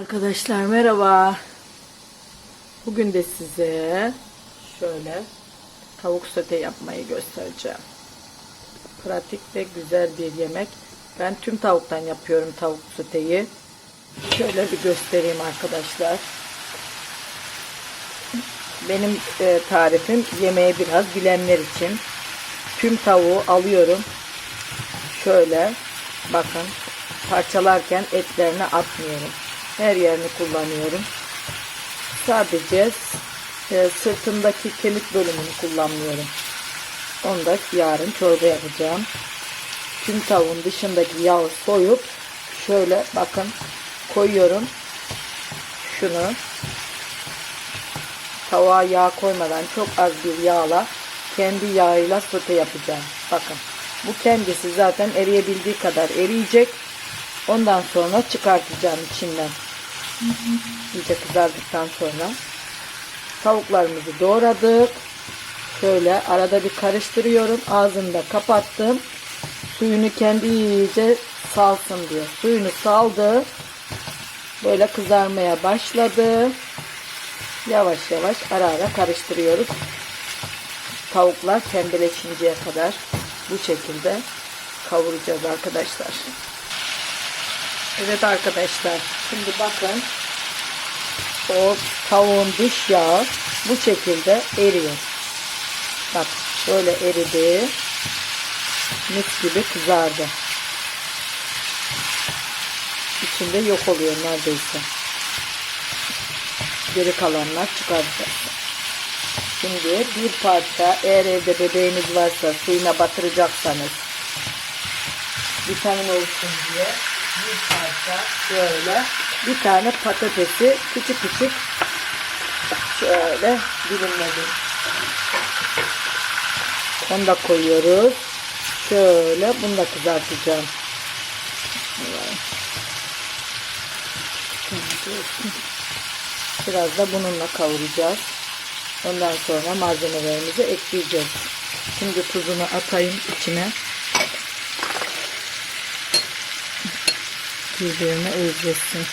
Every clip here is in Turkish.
Arkadaşlar merhaba. Bugün de size şöyle tavuk sote yapmayı göstereceğim. Pratik ve güzel bir yemek. Ben tüm tavuktan yapıyorum tavuk soteyi. Şöyle bir göstereyim arkadaşlar. Benim e, tarifim yemeği biraz bilenler için. Tüm tavuğu alıyorum. Şöyle bakın parçalarken etlerini atmıyorum. Her yerini kullanıyorum. Sadece e, sırtındaki kemik bölümünü kullanmıyorum. Onu da yarın çorba yapacağım. Tüm tavuğun dışındaki yağı soyup şöyle bakın koyuyorum. Şunu tavuğa yağ koymadan çok az bir yağla kendi yağıyla sote yapacağım. Bakın bu kendisi zaten eriyebildiği kadar eriyecek. Ondan sonra çıkartacağım içinden. İyice kızardıktan sonra tavuklarımızı doğradık. Şöyle arada bir karıştırıyorum. Ağzını da kapattım. Suyunu kendi iyice salsın diyor. Suyunu saldı. Böyle kızarmaya başladı. Yavaş yavaş ara ara karıştırıyoruz. Tavuklar pembeleşinceye kadar bu şekilde kavuracağız arkadaşlar. Evet arkadaşlar şimdi bakın o tavuğun dış yağı bu şekilde eriyor. Bak böyle eridi. Mis gibi kızardı. İçinde yok oluyor neredeyse. Geri kalanlar çıkaracağız. Şimdi bir parça eğer evde bebeğiniz varsa suyuna batıracaksanız vitamin olsun diye bir parça şöyle bir tane patatesi küçük küçük şöyle dilimledim. Onu da koyuyoruz. Şöyle bunu da kızartacağım. Biraz da bununla kavuracağız. Ondan sonra malzemelerimizi ekleyeceğiz. Şimdi tuzunu atayım içine. Birbirine özlesin.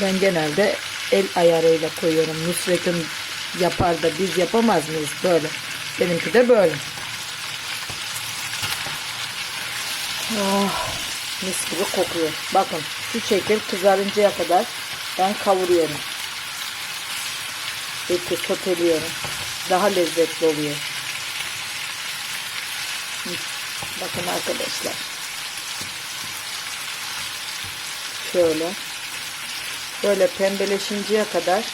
Ben genelde el ayarıyla koyuyorum. Nusret'in yapar da biz yapamaz mıyız? Böyle. Benimki de böyle. Oh, mis gibi kokuyor. Bakın şu şekil kızarıncaya kadar ben kavuruyorum. Eti soteliyorum. Daha lezzetli oluyor. Bakın arkadaşlar. Şöyle böyle pembeleşinceye kadar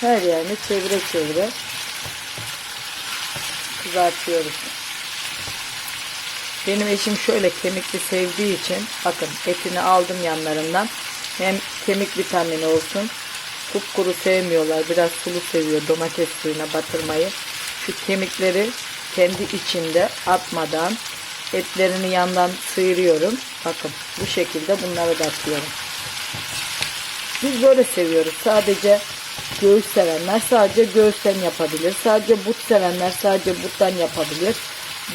her yerini çevire çevire kızartıyoruz. Benim eşim şöyle kemikli sevdiği için bakın etini aldım yanlarından. Hem kemik vitamini olsun. Kupkuru sevmiyorlar. Biraz sulu seviyor domates suyuna batırmayı. Şu kemikleri kendi içinde atmadan etlerini yandan sıyırıyorum. Bakın bu şekilde bunları da atıyorum. Biz böyle seviyoruz. Sadece göğüs sevenler sadece göğüsten yapabilir. Sadece but sevenler sadece buttan yapabilir.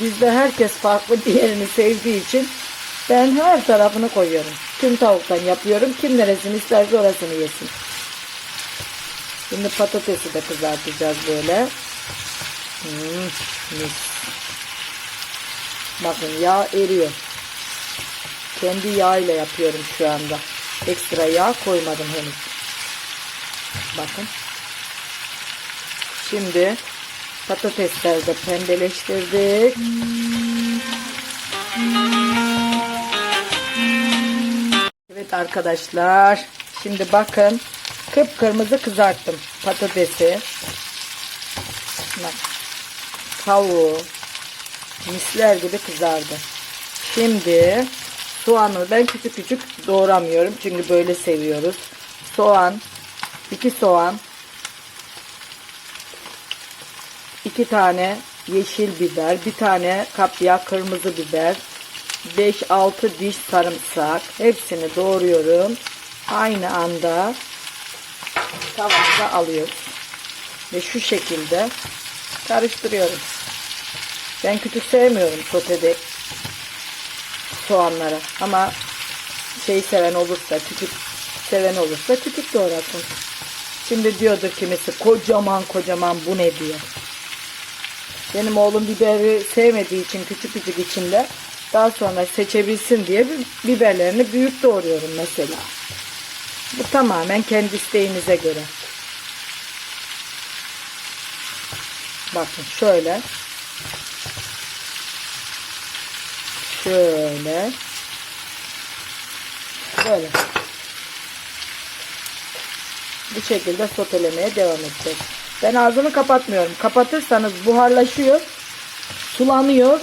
Bizde herkes farklı diğerini sevdiği için ben her tarafını koyuyorum. Tüm tavuktan yapıyorum. Kim neresini isterse orasını yesin. Şimdi patatesi de kızartacağız böyle. Hmm, mis. Bakın yağ eriyor. Kendi yağ ile yapıyorum şu anda. Ekstra yağ koymadım henüz. Bakın. Şimdi patatesleri de pembeleştirdik. Evet arkadaşlar. Şimdi bakın. Kıpkırmızı kızarttım patatesi. Bak. Tavuğu. Misler gibi kızardı. Şimdi soğanı ben küçük küçük doğramıyorum. Çünkü böyle seviyoruz. Soğan, iki soğan, iki tane yeşil biber, bir tane kapya kırmızı biber, 5-6 diş sarımsak. Hepsini doğruyorum. Aynı anda tavada alıyoruz. Ve şu şekilde karıştırıyorum. Ben küçük sevmiyorum sotede soğanları ama şey seven olursa, küçük seven olursa küçük doğrasın. Şimdi diyordur kimisi kocaman kocaman bu ne diyor. Benim oğlum biberi sevmediği için küçük küçük içinde daha sonra seçebilsin diye bi- biberlerini büyük doğruyorum mesela. Bu tamamen kendi isteğinize göre. Bakın şöyle. Şöyle. Böyle. Bu şekilde sotelemeye devam edeceğiz. Ben ağzını kapatmıyorum. Kapatırsanız buharlaşıyor, sulanıyor,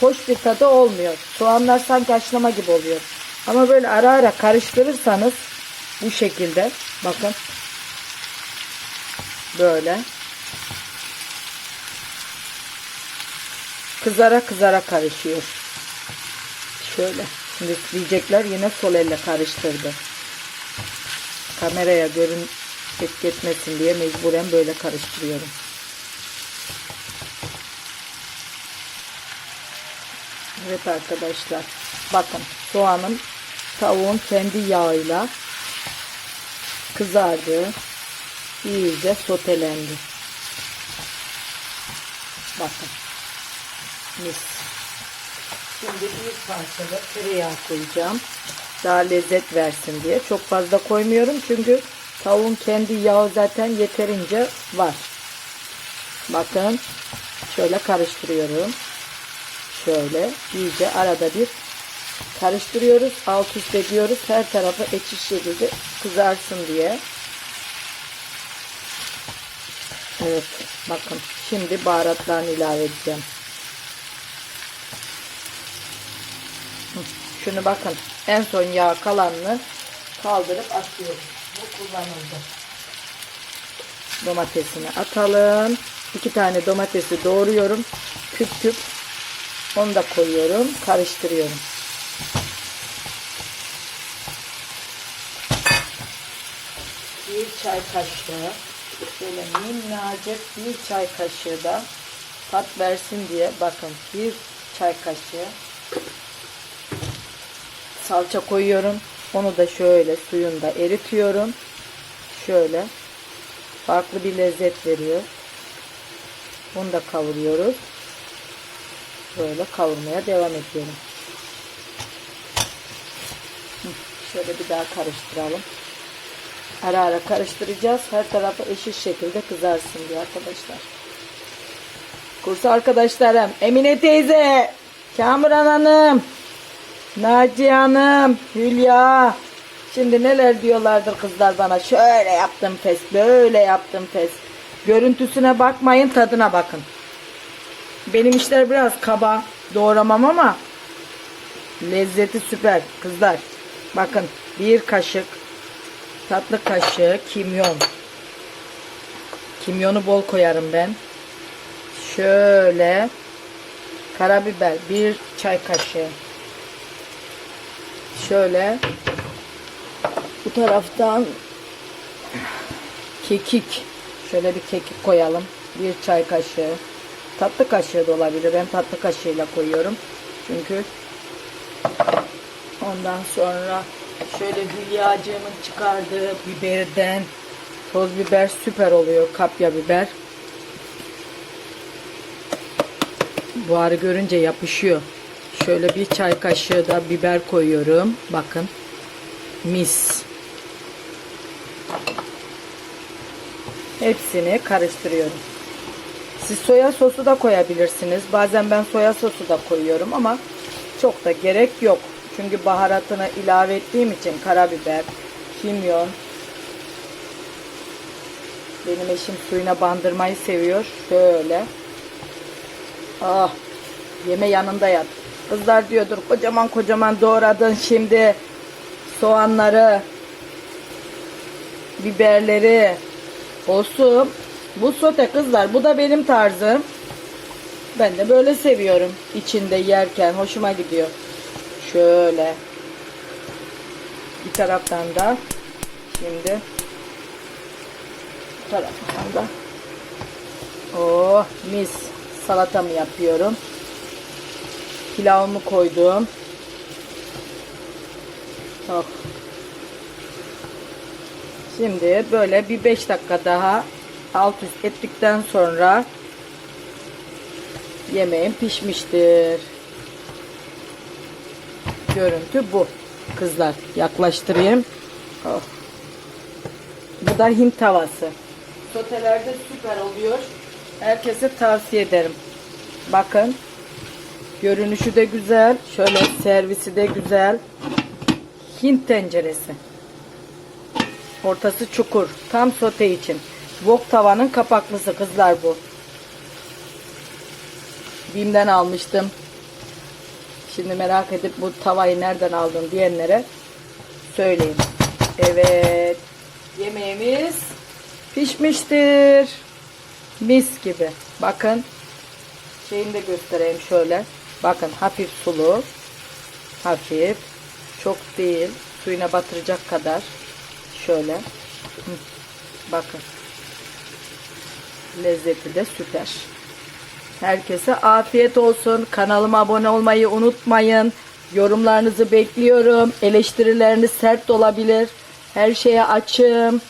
hoş bir tadı olmuyor. Soğanlar sanki haşlama gibi oluyor. Ama böyle ara ara karıştırırsanız bu şekilde bakın böyle kızara kızara karışıyor. Şöyle. Şimdi diyecekler yine sol elle karıştırdı. Kameraya görün etki etmesin diye mecburen böyle karıştırıyorum. Evet arkadaşlar. Bakın soğanın tavuğun kendi yağıyla kızardı. İyice sotelendi. Bakın. Mis. Şimdi bir parça da tereyağı koyacağım. Daha lezzet versin diye. Çok fazla koymuyorum çünkü tavuğun kendi yağı zaten yeterince var. Bakın şöyle karıştırıyorum. Şöyle iyice arada bir karıştırıyoruz. Alt üst ediyoruz. Her tarafı eşit şekilde kızarsın diye. Evet bakın şimdi baharatlarını ilave edeceğim. Şunu bakın. En son yağ kalanını kaldırıp atıyoruz. Bu kullanıldı. Domatesini atalım. İki tane domatesi doğruyorum. Küp küp. Onu da koyuyorum. Karıştırıyorum. Bir çay kaşığı. Şöyle minnacık bir çay kaşığı da tat versin diye bakın bir çay kaşığı salça koyuyorum. Onu da şöyle suyunda eritiyorum. Şöyle farklı bir lezzet veriyor. Bunu da kavuruyoruz. Böyle kavurmaya devam ediyorum. Şöyle bir daha karıştıralım. Ara ara karıştıracağız. Her tarafı eşit şekilde kızarsın diye arkadaşlar. Kurs arkadaşlarım. Emine teyze. Kamuran Hanım. Naciye Hanım, Hülya. Şimdi neler diyorlardır kızlar bana. Şöyle yaptım pes, böyle yaptım pes. Görüntüsüne bakmayın, tadına bakın. Benim işler biraz kaba, doğramam ama lezzeti süper kızlar. Bakın bir kaşık tatlı kaşığı kimyon. Kimyonu bol koyarım ben. Şöyle karabiber bir çay kaşığı şöyle. Bu taraftan kekik. Şöyle bir kekik koyalım. Bir çay kaşığı. Tatlı kaşığı da olabilir. Ben tatlı kaşığıyla koyuyorum. Çünkü ondan sonra şöyle hülyacığımın çıkardığı biberden toz biber süper oluyor. Kapya biber. Buharı görünce yapışıyor Şöyle bir çay kaşığı da biber koyuyorum. Bakın. Mis. Hepsini karıştırıyorum. Siz soya sosu da koyabilirsiniz. Bazen ben soya sosu da koyuyorum ama çok da gerek yok. Çünkü baharatını ilave ettiğim için karabiber, kimyon. Benim eşim suyuna bandırmayı seviyor. Şöyle. Ah, yeme yanında yat. Kızlar diyordur kocaman kocaman doğradın şimdi soğanları, biberleri olsun. Bu sote kızlar bu da benim tarzım. Ben de böyle seviyorum. İçinde yerken hoşuma gidiyor. Şöyle. Bir taraftan da şimdi bu taraftan da oh mis salatamı yapıyorum pilavımı koydum. Oh. Şimdi böyle bir 5 dakika daha alt üst ettikten sonra yemeğim pişmiştir. Görüntü bu. Kızlar yaklaştırayım. Oh. Bu da Hint tavası. Sotelerde süper oluyor. Herkese tavsiye ederim. Bakın. Görünüşü de güzel. Şöyle servisi de güzel. Hint tenceresi. Ortası çukur. Tam sote için. Wok tavanın kapaklısı kızlar bu. Bim'den almıştım. Şimdi merak edip bu tavayı nereden aldın diyenlere söyleyeyim. Evet. Yemeğimiz pişmiştir. Mis gibi. Bakın. Şeyini de göstereyim şöyle. Bakın hafif sulu. Hafif. Çok değil. Suyuna batıracak kadar. Şöyle. Bakın. Lezzeti de süper. Herkese afiyet olsun. Kanalıma abone olmayı unutmayın. Yorumlarınızı bekliyorum. Eleştirileriniz sert olabilir. Her şeye açığım.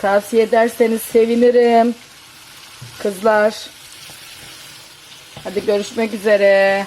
Tavsiye ederseniz sevinirim. Kızlar. Hadi görüşmek üzere.